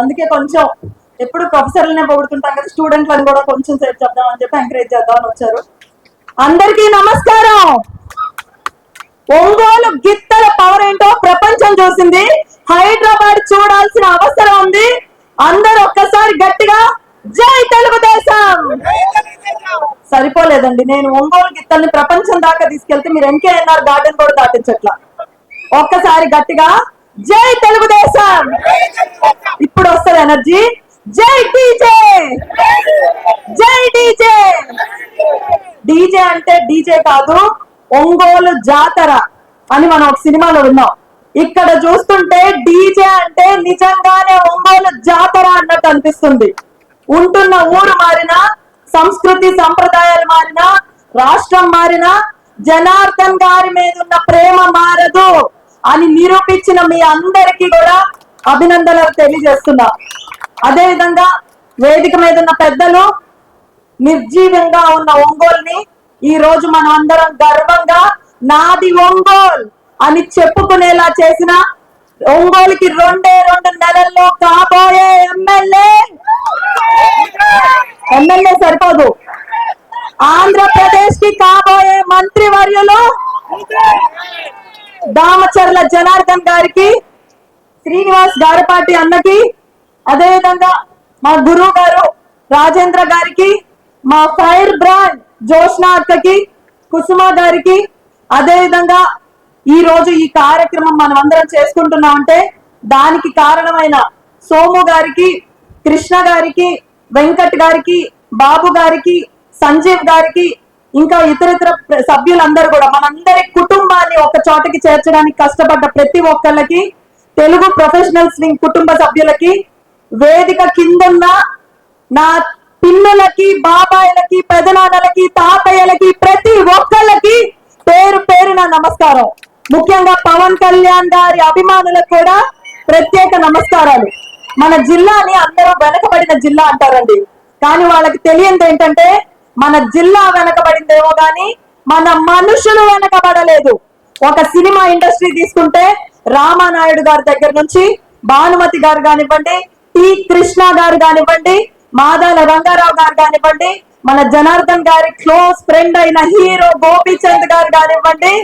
అందుకే కొంచెం ఎప్పుడు ప్రొఫెసర్లనే పొగుడుతుంటాం కదా స్టూడెంట్లను కూడా కొంచెం సేపు చెప్దామని చెప్పి ఎంకరేజ్ చేద్దామని వచ్చారు. అందరికీ నమస్కారం. ఒంగోలు గిత్తల పవర్ ఏంటో ప్రపంచం చూసింది. హైదరాబాద్ చూడాల్సిన అవసరం ఉంది. అందరూ ఒక్కసారి గట్టిగా జై తెలుగుదేశం. సరిపోలేదండి. నేను ఒంగోలు గిత్తల్ని ప్రపంచం దాకా తీసుకెళ్తే మీరు ఎంకేఎన్ఆర్ గార్డెన్ కూడా దాటించట్లా. ఒక్కసారి గట్టిగా జై తెలుగుదేశం. ఇప్పుడు వస్తుంది ఎనర్జీ. జై డీజే. జై డీజే. డీజే అంటే డీజే కాదు ఒంగోలు జాతర అని మనం ఒక సినిమాలో విన్నాం. ఇక్కడ చూస్తుంటే డీజే అంటే నిజంగానే ఒంగోలు జాతర అన్నట్టు అనిపిస్తుంది. ఉంటున్న ఊరు మారినా సంస్కృతి సంప్రదాయాలు మారినా రాష్ట్రం మారినా జనార్దన్ గారి మీద ఉన్న ప్రేమ మారదు. అని నిరూపించిన మీ అందరికీ కూడా అభినందనలు తెలియజేస్తున్నా. అదే విధంగా వేదిక మీద ఉన్న పెద్దలు నిర్జీవంగా ఉన్న ఒంగోల్ని ఈ రోజు మనం అందరం గర్వంగా నాది ఒంగోల్ అని చెప్పుకునేలా చేసిన ఒంగోలుకి రెండే రెండు నెలల్లో కాబోయే ఎమ్మెల్యే. ఎమ్మెల్యే సరిపోదు. ఆంధ్రప్రదేశ్కి కాబోయే మంత్రి వర్యులు దామచర్ల జనార్దన్ గారికి శ్రీనివాస్ గారపాటి అన్నకి అదేవిధంగా మా గురువు గారు రాజేంద్ర గారికి మా ఫైర్ బ్రాండ్ జోష్న అక్కకి కుసుమ గారికి అదేవిధంగా ఈ రోజు ఈ కార్యక్రమం మనం అందరం చేసుకుంటున్నాం అంటే దానికి కారణమైన సోము గారికి కృష్ణ గారికి వెంకట్ గారికి బాబు గారికి సంజీవ్ గారికి ఇంకా ఇతర ఇతర సభ్యులందరూ కూడా మనందరి కుటుంబాన్ని ఒక చోటకి చేర్చడానికి కష్టపడ్డ ప్రతి ఒక్కళ్ళకి తెలుగు ప్రొఫెషనల్ స్వింగ్ కుటుంబ సభ్యులకి వేదిక కిందున్న నా పిల్లలకి బాబాయిలకి పెదనాన్నలకి తాతయ్యలకి ప్రతి ఒక్కళ్ళకి పేరు పేరున నమస్కారం. ముఖ్యంగా పవన్ కళ్యాణ్ గారి అభిమానులకు కూడా ప్రత్యేక నమస్కారాలు. మన జిల్లాని అందరూ వెనకబడిన జిల్లా అంటారండి. కానీ వాళ్ళకి తెలియంది ఏంటంటే మన జిల్లా వెనకబడిందేమో గాని మన మనుషులు వెనకబడలేదు. ఒక సినిమా ఇండస్ట్రీ తీసుకుంటే రామానాయుడు గారి దగ్గర నుంచి భానుమతి గారు కానివ్వండి టి కృష్ణ గారు కానివ్వండి మాదాల రంగారావు గారు కానివ్వండి మన జనార్దన్ గారి క్లోజ్ ఫ్రెండ్ అయిన హీరో గోపీచంద్ గారు కానివ్వండి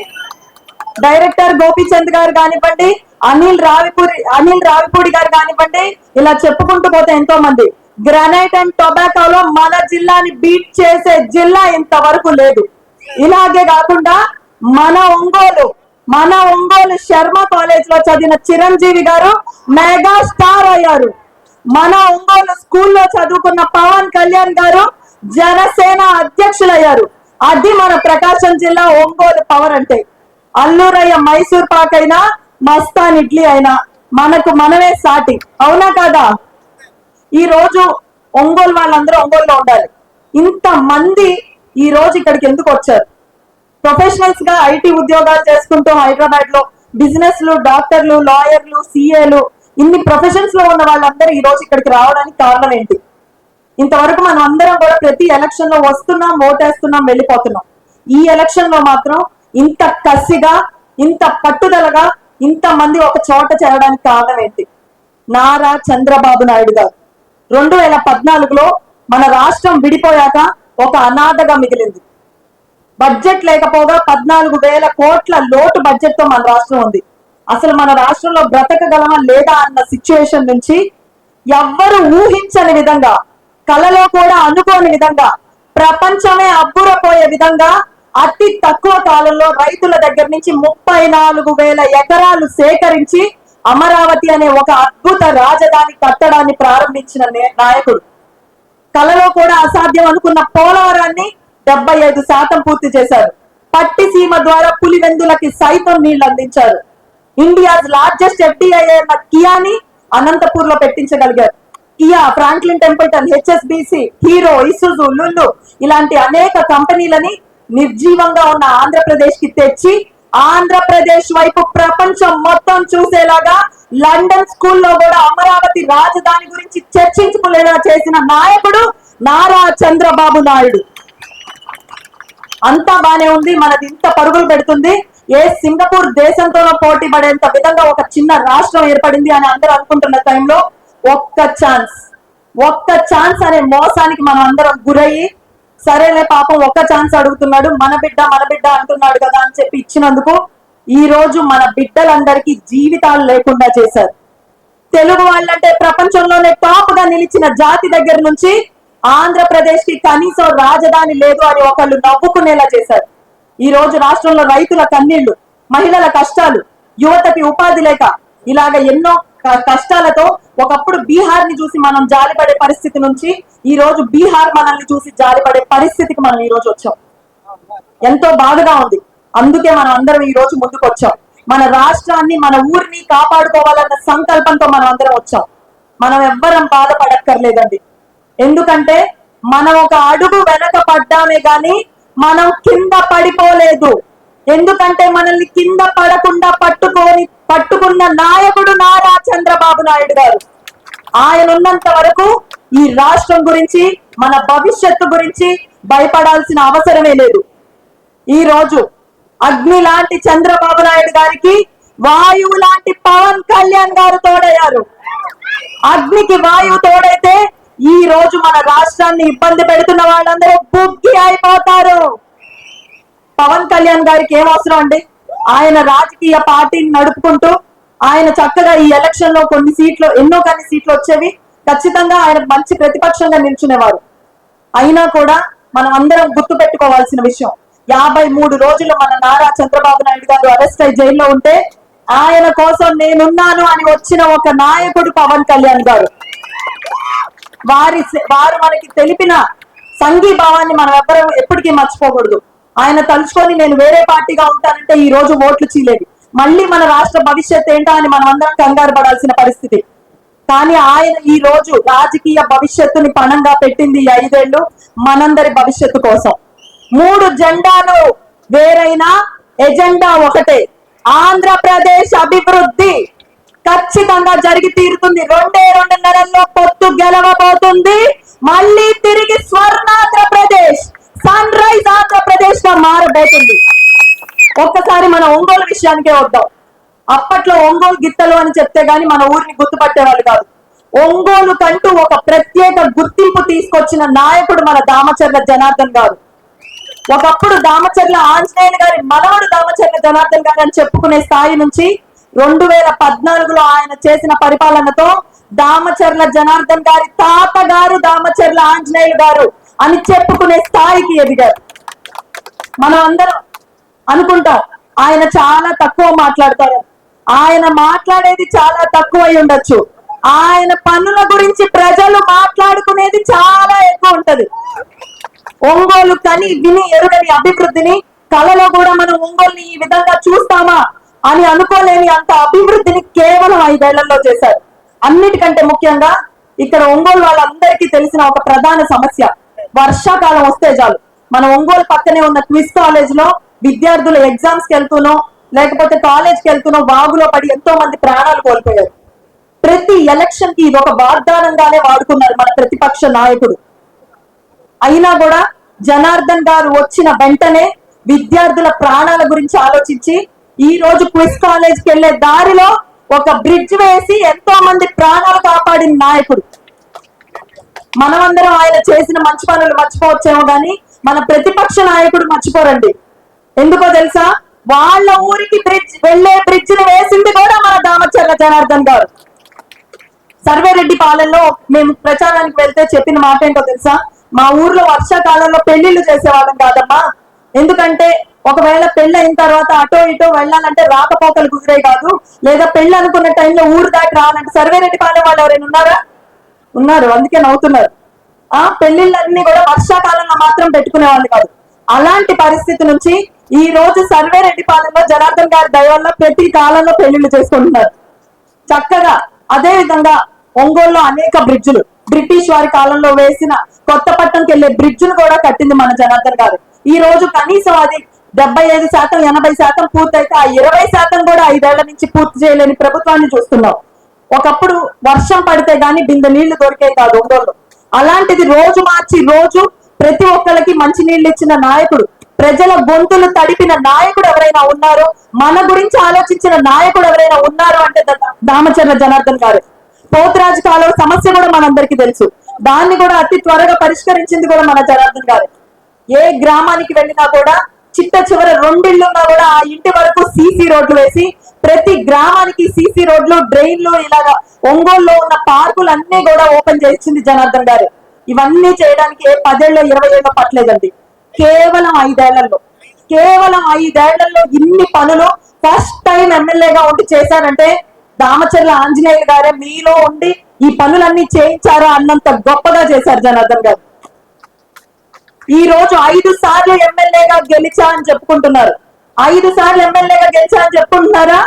డైరెక్టర్ గోపీచంద్ గారు కానివ్వండి అనిల్ రావిపూడి అనిల్ రావిపూడి గారు కానివ్వండి ఇలా చెప్పుకుంటూ పోతే ఎంతో మంది గ్రానైట్ అండ్ టొబాకోలో మన జిల్లాని బీట్ చేసే జిల్లా ఇంతవరకు లేదు. ఇలాగే కాకుండా మన ఒంగోలు మన ఒంగోలు శర్మ కాలేజ్లో చదివిన చిరంజీవి గారు మెగా స్టార్ అయ్యారు. మన ఒంగోలు స్కూల్లో చదువుకున్న పవన్ కళ్యాణ్ గారు జనసేన అధ్యక్షులయ్యారు. అది మన ప్రకాశం జిల్లా ఒంగోలు పవర్ అంటే. అల్లూరయ్య మైసూర్ పాక్ అయినా మస్తాన్ ఇడ్లీ అయినా మనకు మనమే సాటి. అవునా కదా? ఈ రోజు ఒంగోలు వాళ్ళందరూ ఒంగోలులో ఉండాలి. ఇంత మంది ఈ రోజు ఇక్కడికి ఎందుకు వచ్చారు? ప్రొఫెషనల్స్గా ఐటీ ఉద్యోగాలు చేసుకుంటూ హైదరాబాద్లో బిజినెస్లు డాక్టర్లు లాయర్లు సిఏలు ఇన్ని ప్రొఫెషన్స్లో ఉన్న వాళ్ళందరూ ఈ రోజు ఇక్కడికి రావడానికి కారణం ఏంటి? ఇంతవరకు మనం అందరం కూడా ప్రతి ఎలక్షన్లో వస్తున్నాం ఓటేస్తున్నాం వెళ్ళిపోతున్నాం. ఈ ఎలక్షన్లో మాత్రం ఇంత కసిగా ఇంత పట్టుదలగా ఇంత మంది ఒక చోట చేరడానికి కారణం ఏంటి? నారా చంద్రబాబు నాయుడు గారు. రెండు వేల పద్నాలుగులో మన రాష్ట్రం విడిపోయాక ఒక అనాథగా మిగిలింది. బడ్జెట్ లేకపోగా పద్నాలుగు వేల కోట్ల లోటు బడ్జెట్తో మన రాష్ట్రం ఉంది. అసలు మన రాష్ట్రంలో బ్రతకగలమా లేదా అన్న సిచ్యువేషన్ నుంచి ఎవ్వరు ఊహించని విధంగా కలలో కూడా అనుకోని విధంగా ప్రపంచమే అబ్బురపోయే విధంగా అతి తక్కువ కాలంలో రైతుల దగ్గర నుంచి ముప్పై నాలుగు వేల ఎకరాలు సేకరించి అమరావతి అనే ఒక అద్భుత రాజధాని కట్టడాన్ని ప్రారంభించిన నాయకుడు. కలలో కూడా అసాధ్యం అనుకున్న పోలవరాన్ని డెబ్బై ఐదు శాతం పూర్తి చేశారు. పట్టిసీమ ద్వారా పులివెందులకి సైతం నీళ్ళు అందించారు. ఇండియాస్ లార్జెస్ట్ ఎఫ్డిఐ అయిన కియాని అనంతపూర్లో పెట్టించగలిగారు. Kia Franklin Templeton HSBC Hero Isuzu Lulu ఇలాంటి అనేక కంపెనీలని నిర్జీవంగా ఉన్న ఆంధ్రప్రదేశ్కి తెచ్చి ఆంధ్రప్రదేశ్ వైపు ప్రపంచం మొత్తం చూసేలాగా లండన్ స్కూల్లో కూడా అమరావతి రాజధాని గురించి చర్చించుకునేలా చేసిన నాయకుడు నారా చంద్రబాబు నాయుడు. అంతా బానే ఉంది మనది ఇంత పరుగులు పెడుతుంది. ఏ సింగపూర్ దేశంతో పోటీ పడేంత విధంగా ఒక చిన్న రాష్ట్రం ఏర్పడింది అని అందరూ అనుకుంటున్న టైంలో ఒక్క ఛాన్స్. ఒక్క ఛాన్స్ అనే మోసానికి మనం అందరం గురయ్యి సరేలే పాపం ఒక్క ఛాన్స్ అడుగుతున్నాడు. మన బిడ్డ మన బిడ్డ అంటున్నాడు కదా అని చెప్పి ఇచ్చినందుకు ఈ రోజు మన బిడ్డలందరికీ జీవితాలు లేకుండా చేశారు. తెలుగు వాళ్ళంటే ప్రపంచంలోనే టాప్గా నిలిచిన జాతి దగ్గర నుంచి ఆంధ్రప్రదేశ్కి కనీసం రాజధాని లేదు అని ఒకళ్ళు నవ్వుకునేలా చేశారు. ఈ రోజు రాష్ట్రంలో రైతుల కన్నీళ్ళు మహిళల కష్టాలు యువతకి ఉపాధి లేక ఇలాగ ఎన్నో కష్టాలతో ఒకప్పుడు బీహార్ని చూసి మనం జాలిపడే పరిస్థితి నుంచి ఈ రోజు బీహార్ మనల్ని చూసి జాలిపడే పరిస్థితికి మనం ఈ రోజు వచ్చాం. ఎంతో బాధగా ఉంది. అందుకే మనం అందరం ఈ రోజు ముందుకు వచ్చాం మన రాష్ట్రాన్ని మన ఊరిని కాపాడుకోవాలన్న సంకల్పంతో మనం అందరం వచ్చాం. మనం ఎవ్వరం బాధపడక్కర్లేదండి. ఎందుకంటే మనం ఒక అడుగు వెనక పడ్డామే గాని మనం కింద పడిపోలేదు. ఎందుకంటే మనల్ని కింద పడకుండా పట్టుకొని పట్టుకున్న నాయకుడు నారా చంద్రబాబు నాయుడు గారు. ఆయన ఉన్నంత వరకు ఈ రాష్ట్రం గురించి మన భవిష్యత్తు గురించి భయపడాల్సిన అవసరమే లేదు. ఈ రోజు అగ్ని లాంటి చంద్రబాబు నాయుడు గారికి వాయువు లాంటి పవన్ కళ్యాణ్ గారు తోడయ్యారు. అగ్నికి వాయువు తోడైతే ఈ రోజు మన రాష్ట్రాన్ని ఇబ్బంది పెడుతున్న వాళ్ళందరూ బుగ్గి అయిపోతారు. పవన్ కళ్యాణ్ గారికి ఏం అవసరం అండి? ఆయన రాజకీయ పార్టీని నడుపుకుంటూ ఆయన చక్కగా ఈ ఎలక్షన్లో కొన్ని సీట్లు ఎన్నో కొన్ని సీట్లు వచ్చేవి. ఖచ్చితంగా ఆయన మంచి ప్రతిపక్షంగా నిల్చునేవారు. అయినా కూడా మనం అందరం గుర్తు పెట్టుకోవాల్సిన విషయం యాభై మూడు రోజులు మన నారా చంద్రబాబు నాయుడు గారు అరెస్ట్ అయి జైల్లో ఉంటే ఆయన కోసం నేనున్నాను అని వచ్చిన ఒక నాయకుడు పవన్ కళ్యాణ్ గారు. వారి వారు మనకి తెలిపిన సంఘీభావాన్ని మనం ఎవ్వరం ఎప్పటికీ మర్చిపోకూడదు. ఆయన తలుచుకొని నేను వేరే పార్టీగా ఉంటానంటే ఈ రోజు ఓట్లు చీలేవి మళ్ళీ మన రాష్ట్ర భవిష్యత్ ఏంటా అని మనం అందరం కంగారు పడాల్సిన పరిస్థితి. కానీ ఆయన ఈ రోజు రాజకీయ భవిష్యత్తుని పణంగా పెట్టింది ఈ ఐదేళ్ళు మనందరి భవిష్యత్తు కోసం. మూడు జెండాలు వేరైనా ఎజెండా ఒకటే. ఆంధ్రప్రదేశ్ అభివృద్ధి ఖచ్చితంగా జరిగి తీరుతుంది. రెండే రెండు నెలల్లో పొత్తు గెలవబోతుంది. మళ్ళీ తిరిగి స్వర్ణ ఆంధ్రప్రదేశ్ మారబోతుంది. ఒక్కసారి మన ఒంగోలు విషయానికే వద్దాం. అప్పట్లో ఒంగోలు గిత్తలు అని చెప్తే గాని మన ఊరిని గుర్తుపట్టేవాళ్ళు కాదు. ఒంగోలు కంటూ ఒక ప్రత్యేక గుర్తింపు తీసుకొచ్చిన నాయకుడు మన దామచర్ల జనార్దన్ గారు. ఒకప్పుడు దామచర్ల ఆంజనేయులు గారి మనవడు దామచర్ల జనార్దన్ గారు అని చెప్పుకునే స్థాయి నుంచి రెండు వేల పద్నాలుగులో ఆయన చేసిన పరిపాలనతో దామచర్ల జనార్దన్ గారి తాతగారు దామచర్ల ఆంజనేయులు గారు అని చెప్పుకునే స్థాయికి ఎదిగారు. మనం అందరం అనుకుంటాం ఆయన చాలా తక్కువ మాట్లాడతారు. ఆయన మాట్లాడేది చాలా తక్కువ ఉండొచ్చు. ఆయన పనుల గురించి ప్రజలు మాట్లాడుకునేది చాలా ఎక్కువ ఉంటది. ఒంగోలు కని విని ఎరుగని అభివృద్ధిని కళలో కూడా మనం ఒంగోలుని ఈ విధంగా చూస్తామా అని అనుకోలేని అంత అభివృద్ధిని కేవలం ఐదేళ్ళలో చేశారు. అన్నిటికంటే ముఖ్యంగా ఇక్కడ ఒంగోలు వాళ్ళందరికీ తెలిసిన ఒక ప్రధాన సమస్య వర్షాకాలం వస్తే చాలు. మన ఒంగోలు పక్కనే ఉన్న క్విజ్ కాలేజ్లో విద్యార్థులు ఎగ్జామ్స్కి వెళ్తూనో లేకపోతే కాలేజ్కి వెళ్తూనో వాగులో పడి ఎంతో మంది ప్రాణాలు కోల్పోయారు. ప్రతి ఎలక్షన్కి ఇది ఒక వాగ్దానంగానే వాడుకున్నారు మన ప్రతిపక్ష నాయకుడు. అయినా కూడా జనార్దన్ గారు వచ్చిన వెంటనే విద్యార్థుల ప్రాణాల గురించి ఆలోచించి ఈ రోజు క్విజ్ కాలేజ్కి వెళ్ళే దారిలో ఒక బ్రిడ్జ్ వేసి ఎంతో మంది ప్రాణాలు కాపాడిన నాయకుడు. మనమందరం ఆయన చేసిన మంచి పనులు మర్చిపోవచ్చేమో గాని మన ప్రతిపక్ష నాయకుడు మర్చిపోరండి. ఎందుకో తెలుసా? వాళ్ళ ఊరికి బ్రిడ్జ్ వెళ్ళే బ్రిడ్జ్ని వేసింది కూడా మన దామచర్ల జనార్దన్ గారు. సర్వేరెడ్డి పాలెంలో మేము ప్రచారానికి వెళ్తే చెప్పిన మాట ఏంటో తెలుసా? మా ఊర్లో వర్షాకాలంలో పెళ్ళిళ్ళు చేసేవాళ్ళం కాదమ్మా. ఎందుకంటే ఒకవేళ పెళ్ళి అయిన తర్వాత అటో ఇటో వెళ్ళాలంటే రాకపోకలు కుదిరే కాదు. లేదా పెళ్ళి అనుకున్న టైంలో ఊరు దాటి రావాలంటే సర్వేరెడ్డి పాలెం వాళ్ళు ఎవరైనా ఉన్నారా? ఉన్నారు అందుకే నవ్వుతున్నారు. ఆ పెళ్ళిళ్ళన్నీ కూడా వర్షాకాలంలో మాత్రం పెట్టుకునే వాళ్ళు కాదు. అలాంటి పరిస్థితి నుంచి ఈ రోజు సర్వేరెడ్డి పాలెంలో జనార్దన్ గారి దయ వల్ల ప్రతి కాలంలో పెళ్ళిళ్ళు చేసుకుంటున్నారు. చక్కగా అదే విధంగా ఒంగోలులో అనేక బ్రిడ్జులు బ్రిటిష్ వారి కాలంలో వేసిన కొత్త పట్టణంకి వెళ్ళే బ్రిడ్జ్ను కూడా కట్టింది మన జనార్దన్ గారు. ఈ రోజు కనీసం అది డెబ్బై ఐదు శాతం ఎనభై శాతం పూర్తయితే ఆ ఇరవై శాతం కూడా ఐదేళ్ళ నుంచి పూర్తి చేయలేని ప్రభుత్వాన్ని చూస్తున్నాం. ఒకప్పుడు వర్షం పడితే గాని బిందె నీళ్ళు దొరికే కాదు ఒంగోలు అలాంటిది రోజు మార్చి రోజు ప్రతి ఒక్కరికి మంచి నీళ్ళు ఇచ్చిన నాయకుడు ప్రజల గొంతులు తడిపిన నాయకుడు ఎవరైనా ఉన్నారో మన గురించి ఆలోచించిన నాయకుడు ఎవరైనా ఉన్నారు అంటే దామచర్ల జనార్దన్ గారు. పోతరాజు కాలువ సమస్య కూడా మనందరికీ తెలుసు. దాన్ని కూడా అతి త్వరగా పరిష్కరించింది కూడా మన జనార్దన్ గారు. ఏ గ్రామానికి వెళ్ళినా కూడా చిట్ట చివర రెండిళ్ళున్నా కూడా ఆ ఇంటి వరకు సీసీ రోడ్లు వేసి ప్రతి గ్రామానికి సీసీ రోడ్లు డ్రైన్లు ఇలాగా ఒంగోలులో ఉన్న పార్కులు అన్ని కూడా ఓపెన్ చేసింది జనార్దన్ గారు. ఇవన్నీ చేయడానికి ఏ పదేళ్ళు ఇరవై ఏళ్ళు పట్టలేదండి. కేవలం ఐదేళ్ళలో. కేవలం ఐదేళ్ళలో ఇన్ని పనులు ఫస్ట్ టైం ఎమ్మెల్యేగా ఉండి చేశారంటే దామచర్ల ఆంజనేయులు గారే మీలో ఉండి ఈ పనులన్నీ చేయించారా అన్నంత గొప్పగా చేశారు జనార్దన్ గారు. ఈ రోజు ఐదు సార్లు ఎమ్మెల్యేగా గెలిచా అని చెప్పుకుంటున్నారు. ఐదు సార్లు ఎమ్మెల్యేగా గెలిచారని చెప్పుకుంటున్నారా?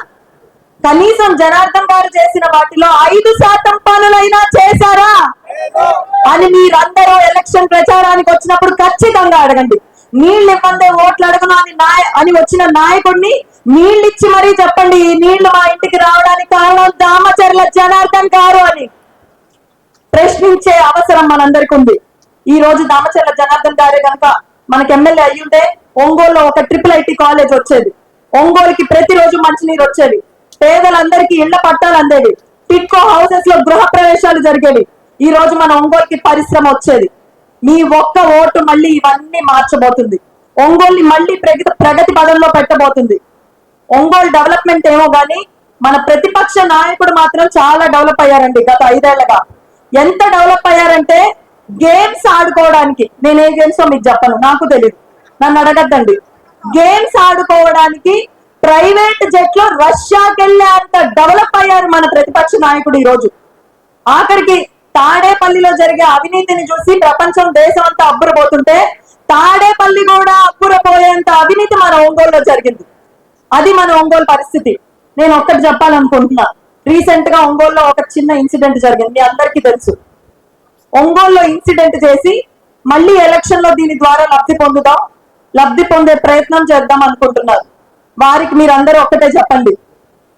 కనీసం జనార్దన్ గారు చేసిన వాటిలో ఐదు శాతం పనులైనా చేశారా? అని మీరందరూ ఎలక్షన్ ప్రచారానికి వచ్చినప్పుడు ఖచ్చితంగా అడగండి. నీళ్ళు ఇవ్వందే ఓట్లు అడగను అని నాయ అని వచ్చిన నాయకుడిని నీళ్ళు ఇచ్చి మరీ చెప్పండి ఈ నీళ్ళు మా ఇంటికి రావడానికి కారణం దామచర్ల జనార్దన్ గారు అని ప్రశ్నించే అవసరం మనందరికి ఉంది ఈ రోజు దామచర్ల జనార్దన్ గారే కనుక మనకి ఎమ్మెల్యే అయ్యుంటే ఒంగోలులో ఒక ట్రిపుల్ ఐటీ కాలేజ్ వచ్చేది. ఒంగోలుకి ప్రతిరోజు మంచినీరు వచ్చేది. పేదలందరికీ ఇళ్ళ పట్టాలు అందేవి టిక్కో హౌసెస్లో గృహ ప్రవేశాలు జరిగేవి. ఈ రోజు మన ఒంగోలుకి పరిశ్రమ వచ్చేది. మీ ఒక్క ఓటు మళ్ళీ ఇవన్నీ మార్చబోతుంది. ఒంగోలుని మళ్ళీ ప్రగతి ప్రగతి పదంలో పెట్టబోతుంది. ఒంగోలు డెవలప్మెంట్ ఏమో గానీ మన ప్రతిపక్ష నాయకుడు మాత్రం చాలా డెవలప్ అయ్యారండి గత ఐదేళ్ళగా. ఎంత డెవలప్ అయ్యారంటే గేమ్స్ ఆడుకోవడానికి. నేను ఏ గేమ్స్ మీకు చెప్పను నాకు తెలియదు నన్ను అడగద్దండి. గేమ్స్ ఆడుకోవడానికి ప్రైవేట్ జెట్లో రష్యాకి వెళ్ళే అంత డెవలప్ అయ్యారు మన ప్రతిపక్ష నాయకుడు ఈ రోజు ఆఖరికి తాడేపల్లిలో జరిగే అవినీతిని చూసి ప్రపంచం దేశం అంతా అబ్బురపోతుంటే తాడేపల్లి కూడా అబ్బురపోయేంత అవినీతి మన ఒంగోలులో జరిగింది. అది మన ఒంగోలు పరిస్థితి. నేను ఒక్కటి చెప్పాలనుకుంటున్నా. రీసెంట్గా ఒంగోలులో ఒక చిన్న ఇన్సిడెంట్ జరిగింది. మీ అందరికీ తెలుసు. ఒంగోలులో ఇన్సిడెంట్ చేసి మళ్ళీ ఎలక్షన్లో దీని ద్వారా లబ్ధి పొందుదాం. లబ్ధి పొందే ప్రయత్నం చేద్దాం అనుకుంటున్నారు. వారికి మీరందరూ ఒక్కటే చెప్పండి.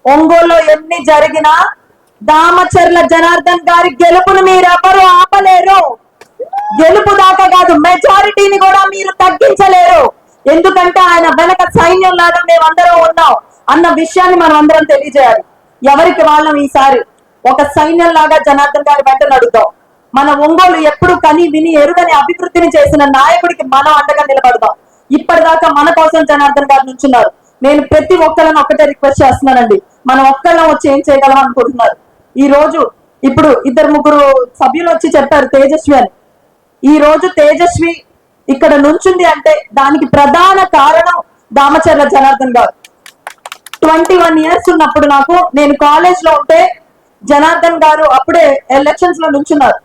ఒంగోలులో ఎన్ని జరిగినా దామచర్ల జనార్దన్ గారి గెలుపును మీరెవరు ఆపలేరు. గెలుపు దాకా కాదు మెజారిటీని కూడా మీరు తగ్గించలేరు. ఎందుకంటే ఆయన వెనక సైన్యం లాగా మేమందరం ఉన్నాం అన్న విషయాన్ని మనం అందరం తెలియజేయాలి. ఎవరికి వాళ్ళం ఈసారి? ఒక సైన్యం లాగా జనార్దన్ గారి వెంట నడుద్దాం. మన ఒంగోలు ఎప్పుడు కని విని ఎరుగని అభివృద్ధిని చేసిన నాయకుడికి మనం అండగా నిలబడదాం. ఇప్పటిదాకా మన కోసం జనార్దన్ గారు నుంచున్నారు నేను ప్రతి ఒక్కళ్ళని ఒక్కటే రిక్వెస్ట్ చేస్తున్నానండి. మనం ఒక్కళ్ళం వచ్చి ఏం చేయగలం అనుకుంటున్నారు. ఈ రోజు ఇప్పుడు ఇద్దరు ముగ్గురు సభ్యులు వచ్చి చెప్పారు తేజస్వి అని. ఈ రోజు తేజస్వి ఇక్కడ నుంచుంది అంటే దానికి ప్రధాన కారణం దామచర్ల జనార్దన్ గారు. ట్వంటీ వన్ ఇయర్స్ ఉన్నప్పుడు నాకు నేను కాలేజ్లో ఉంటే జనార్దన్ గారు అప్పుడే ఎలక్షన్స్లో నుంచున్నారు.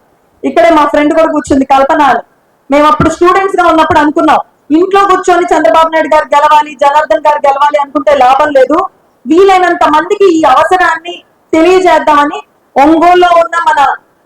ఇక్కడే మా ఫ్రెండ్ కూడా కూర్చుంది కల్పన అని. మేము అప్పుడు స్టూడెంట్స్గా ఉన్నప్పుడు అనుకున్నాం. ఇంట్లో కూర్చొని చంద్రబాబు నాయుడు గారు గెలవాలి జనార్దన్ గారు గెలవాలి అనుకుంటే లాభం లేదు. వీలైనంత మందికి ఈ అవసరాన్ని తెలియజేద్దామని ఒంగోలులో ఉన్న మన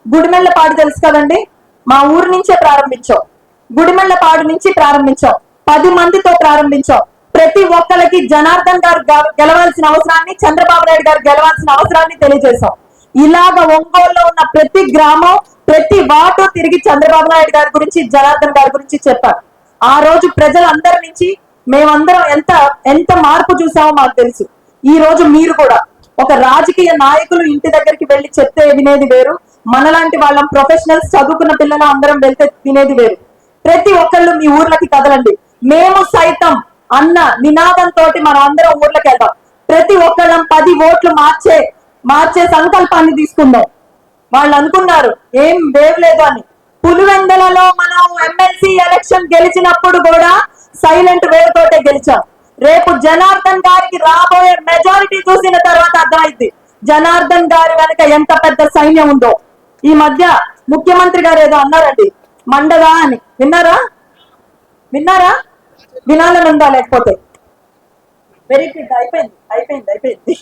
గుడిమెళ్ళపాడు తెలుసు కదండి? మా ఊరు నుంచే ప్రారంభించాం. గుడిమెళ్ళపాడు నుంచి ప్రారంభించాం. పది మందితో ప్రారంభించాం. ప్రతి ఒక్కరికి జనార్దన్ గారు గెలవాల్సిన అవసరాన్ని చంద్రబాబు నాయుడు గారు గెలవాల్సిన అవసరాన్ని తెలియజేశాం. ఇలాగ ఒంగోలులో ఉన్న ప్రతి గ్రామం ప్రతి వాటో తిరిగి చంద్రబాబు నాయుడు గారి గురించి జనార్దన్ గారి గురించి చెప్పారు. ఆ రోజు ప్రజలందరి నుంచి మేమందరం ఎంత ఎంత మార్పు చూసామో మాకు తెలుసు. ఈ రోజు మీరు కూడా ఒక రాజకీయ నాయకులు ఇంటి దగ్గరికి వెళ్ళి చెప్తే వినేది వేరు మనలాంటి వాళ్ళం ప్రొఫెషనల్స్ చదువుకున్న పిల్లలు అందరం వెళ్తే వినేది వేరు. ప్రతి ఒక్కళ్ళు మీ ఊర్లకి కదలండి. మేము సైతం అన్న నినాదంతో మనం అందరం ఊర్లకు వెళ్దాం. ప్రతి ఒక్కళ్ళం పది ఓట్లు మార్చే మార్చే సంకల్పాన్ని తీసుకుందాం. వాళ్ళు అనుకున్నారు ఏం వేవ్ లేదు అని. పులివెందలలో మనం ఎమ్మెల్సీ ఎలక్షన్ గెలిచినప్పుడు కూడా సైలెంట్ వేరుతోటే గెలిచాం. రేపు జనార్దన్ గారికి రాబోయే మెజారిటీ చూసిన తర్వాత అర్థమైంది. జనార్దన్ గారి వెనక ఎంత పెద్ద సైన్యం ఉందో. ఈ మధ్య ముఖ్యమంత్రి గారు ఏదో అన్నారండి. మండదా అని. విన్నారా? విన్నారా? వినాలని ఉందా లేకపోతే? వెరీ గుడ్ అయిపోయింది. అయిపోయింది. అయిపోయింది.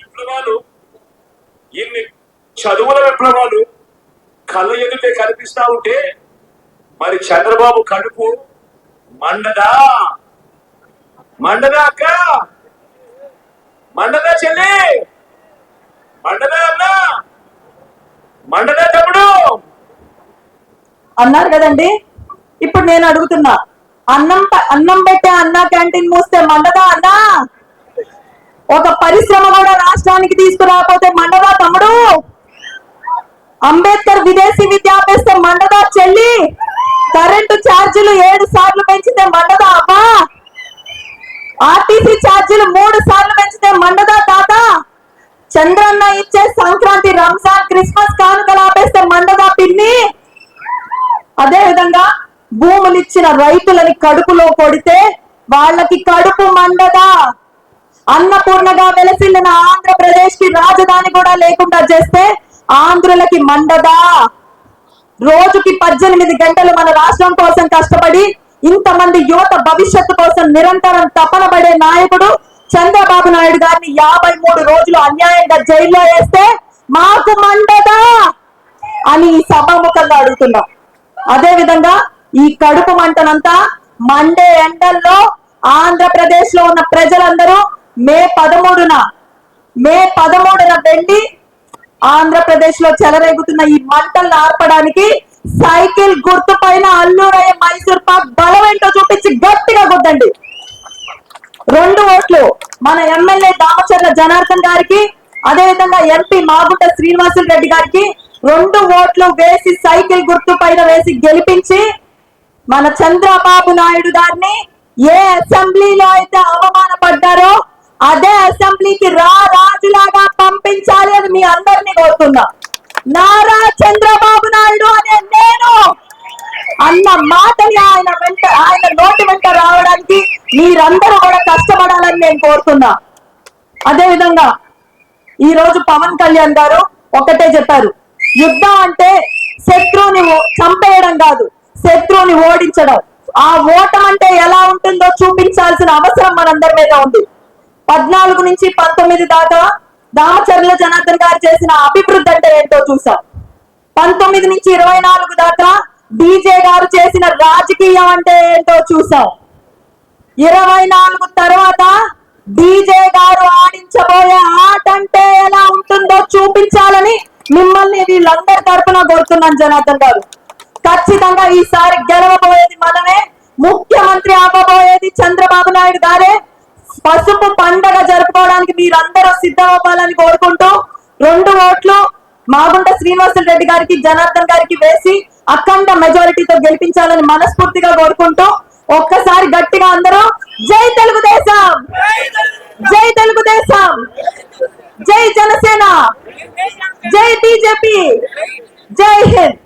విప్లవాలు చదువుల విప్లవాలు కళ్ళ ఎదుటే కనిపిస్తా ఉంటే మరి చంద్రబాబు కడుపు మండదా? మండదా అక్క? మండదా చెల్లి? మండదా అన్న? మండదా తమ్ముడు? అన్నారు కదండి? ఇప్పుడు నేను అడుగుతున్నా అన్నం అన్నం పెట్టే అన్న క్యాంటీన్ మూస్తే మండదా అన్నా? ఒక పరిశ్రమ కూడా రాష్ట్రానికి తీసుకురాకపోతే మండదా తమ్ముడు? అంబేద్కర్ విదేశీ విద్య మండదా చెల్లి? కరెంటు ఛార్జీలు ఏడు సార్లు పెంచితే మండదా అమ్మా ఆర్టీసీ ఛార్జీలు మూడు సార్లు పెంచితే మండదా తాత? చంద్రన్న ఇచ్చే సంక్రాంతి రంజాన్ క్రిస్మస్ కానుకలు ఆపేస్తే మండదా పిన్ని? అదే విధంగా భూములు ఇచ్చిన రైతులని కడుపులో కొడితే వాళ్ళకి కడుపు మండదా? అన్నపూర్ణగా వెలసిల్లిన ఆంధ్రప్రదేశ్కి రాజధాని కూడా లేకుండా చేస్తే ఆంధ్రులకి మండదా రోజుకి పద్దెనిమిది గంటలు మన రాష్ట్రం కోసం కష్టపడి ఇంతమంది యువత భవిష్యత్తు కోసం నిరంతరం తపన పడే నాయకుడు చంద్రబాబు నాయుడు గారిని యాభై మూడు రోజులు అన్యాయంగా జైల్లో వేస్తే మాకు మండదా అని ఈ సభాముఖంగా అడుగుతున్నాం. అదే విధంగా ఈ కడుపు మంటనంతా మండే ఎండల్లో ఆంధ్రప్రదేశ్లో ఉన్న ప్రజలందరూ మే పదమూడున మే పదమూడున వెళ్ళి ఆంధ్రప్రదేశ్లో చెలరేగుతున్న ఈ మంటలను ఆర్పడానికి సైకిల్ గుర్తు పైన అల్లూరయ్య మైసూర్ పాక్ బలం ఏంటో చూపించి గట్టిగా గుద్దండి రెండు ఓట్లు మన ఎమ్మెల్యే దామచర్ల జనార్దన్ గారికి అదే విధంగా ఎంపీ మాగుంట శ్రీనివాసులు రెడ్డి గారికి రెండు ఓట్లు వేసి సైకిల్ గుర్తు పైన వేసి గెలిపించి మన చంద్రబాబు నాయుడు గారిని ఏ అసెంబ్లీలో అయితే అవమానపడ్డారో అదే అసెంబ్లీకి రా రాజులాగా పంపించాలి అని మీ అందరినీ కోరుతున్నా. నారా చంద్రబాబు నాయుడు అనే నేను అన్న మాటని ఆయన వెంట ఆయన నోటి వెంట రావడానికి మీరందరూ కూడా కష్టపడాలని నేను కోరుతున్నా. అదేవిధంగా ఈరోజు ఈ రోజు పవన్ కళ్యాణ్ గారు ఒకటే చెప్పారు యుద్ధం అంటే శత్రువుని ఓ- చంపేయడం కాదు శత్రువుని ఓడించడం. ఆ ఓటం అంటే ఎలా ఉంటుందో చూపించాల్సిన అవసరం మనందరి మీద ఉంది. పద్నాలుగు నుంచి పంతొమ్మిది దాకా దామచర్ల జనార్దన్ గారు చేసిన అభివృద్ధి అంటే ఏంటో చూసాం పంతొమ్మిది నుంచి ఇరవై నాలుగు దాకా డీజే గారు చేసిన రాజకీయం అంటే ఏంటో చూసాం ఇరవై నాలుగు తర్వాత డీజే గారు ఆడించబోయే ఆట అంటే ఎలా ఉంటుందో చూపించాలని మిమ్మల్ని వీళ్ళందరి తరపున కోరుతున్నాను జనార్దన్ గారు. ఖచ్చితంగా ఈసారి గెలవబోయేది మనమే ముఖ్యమంత్రి అవ్వబోయేది చంద్రబాబు నాయుడు గారే పసుపు పండగ జరుపుకోవడానికి మీరందరూ సిద్ధమవ్వాలని కోరుకుంటూ రెండు ఓట్లు మాగుంట శ్రీనివాసులు రెడ్డి గారికి జనార్దన్ గారికి వేసి అఖండ మెజారిటీతో గెలిపించాలని మనస్ఫూర్తిగా కోరుకుంటూ ఒక్కసారి గట్టిగా అందరూ జై తెలుగుదేశం! జై తెలుగుదేశం! జై జనసేన! జై బీజేపీ! జై హింద్!